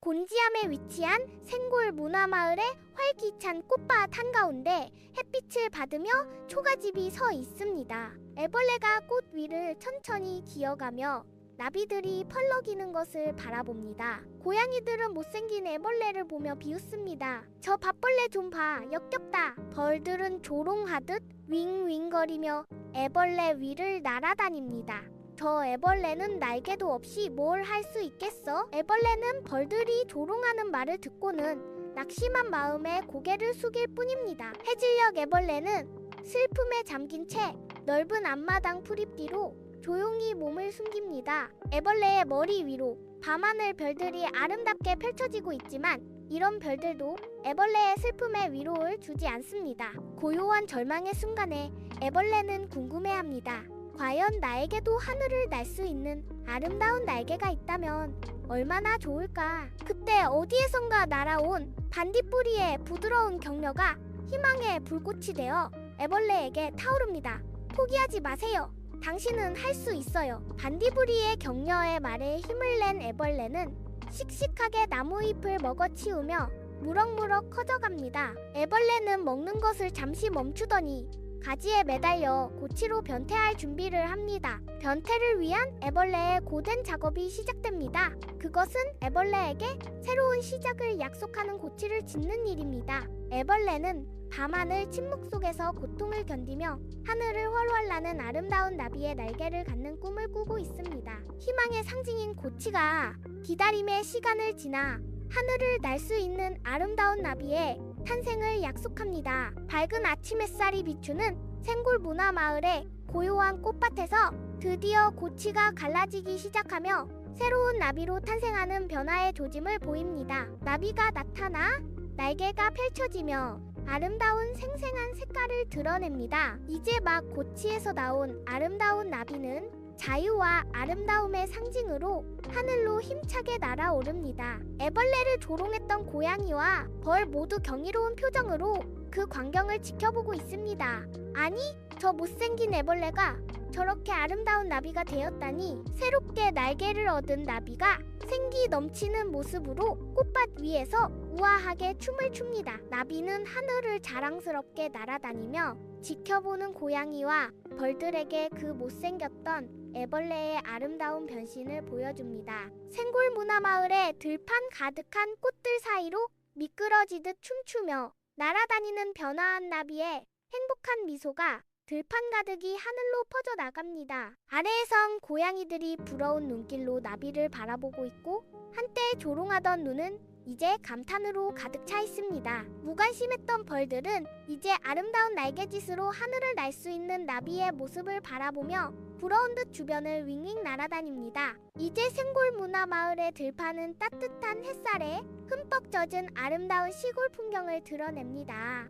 곤지암에 위치한 생골 문화마을의 활기찬 꽃밭 한가운데 햇빛을 받으며 초가집이 서 있습니다. 애벌레가 꽃 위를 천천히 기어가며 나비들이 펄럭이는 것을 바라봅니다. 고양이들은 못생긴 애벌레를 보며 비웃습니다. 저 밥벌레 좀 봐, 역겹다. 벌들은 조롱하듯 윙윙거리며 애벌레 위를 날아다닙니다. 저 애벌레는 날개도 없이 뭘 할 수 있겠어? 애벌레는 벌들이 조롱하는 말을 듣고는 낙심한 마음에 고개를 숙일 뿐입니다. 해질녘 애벌레는 슬픔에 잠긴 채 넓은 앞마당 풀잎뒤로 조용히 몸을 숨깁니다. 애벌레의 머리 위로 밤하늘 별들이 아름답게 펼쳐지고 있지만 이런 별들도 애벌레의 슬픔에 위로를 주지 않습니다. 고요한 절망의 순간에 애벌레는 궁금해합니다. 과연 나에게도 하늘을 날 수 있는 아름다운 날개가 있다면 얼마나 좋을까? 그때 어디에선가 날아온 반딧불이의 부드러운 격려가 희망의 불꽃이 되어 애벌레에게 타오릅니다. 포기하지 마세요. 당신은 할 수 있어요. 반딧불이의 격려의 말에 힘을 낸 애벌레는 씩씩하게 나무잎을 먹어치우며 무럭무럭 커져갑니다. 애벌레는 먹는 것을 잠시 멈추더니 가지에 매달려 고치로 변태할 준비를 합니다. 변태를 위한 애벌레의 고된 작업이 시작됩니다. 그것은 애벌레에게 새로운 시작을 약속하는 고치를 짓는 일입니다. 애벌레는 밤하늘 침묵 속에서 고통을 견디며 하늘을 훨훨 나는 아름다운 나비의 날개를 갖는 꿈을 꾸고 있습니다. 희망의 상징인 고치가 기다림의 시간을 지나 하늘을 날 수 있는 아름다운 나비의 탄생을 약속합니다. 밝은 아침 햇살이 비추는 생골 문화 마을의 고요한 꽃밭에서 드디어 고치가 갈라지기 시작하며 새로운 나비로 탄생하는 변화의 조짐을 보입니다. 나비가 나타나 날개가 펼쳐지며 아름다운 생생한 색깔을 드러냅니다. 이제 막 고치에서 나온 아름다운 나비는 자유와 아름다움의 상징으로 하늘로 힘차게 날아오릅니다. 애벌레를 조롱했던 고양이와 벌 모두 경이로운 표정으로 그 광경을 지켜보고 있습니다. 아니, 저 못생긴 애벌레가 저렇게 아름다운 나비가 되었다니 새롭게 날개를 얻은 나비가 생기 넘치는 모습으로 꽃밭 위에서 우아하게 춤을 춥니다. 나비는 하늘을 자랑스럽게 날아다니며 지켜보는 고양이와 벌들에게 그 못생겼던 애벌레의 아름다운 변신을 보여줍니다. 생골 문화 마을의 들판 가득한 꽃들 사이로 미끄러지듯 춤추며 날아다니는 변화한 나비의 행복한 미소가 들판 가득이 하늘로 퍼져 나갑니다. 아래에선 고양이들이 부러운 눈길로 나비를 바라보고 있고 한때 조롱하던 눈은 이제 감탄으로 가득 차 있습니다. 무관심했던 벌들은 이제 아름다운 날개짓으로 하늘을 날 수 있는 나비의 모습을 바라보며 부러운 듯 주변을 윙윙 날아다닙니다. 이제 생골 문화 마을의 들판은 따뜻한 햇살에 흠뻑 젖은 아름다운 시골 풍경을 드러냅니다.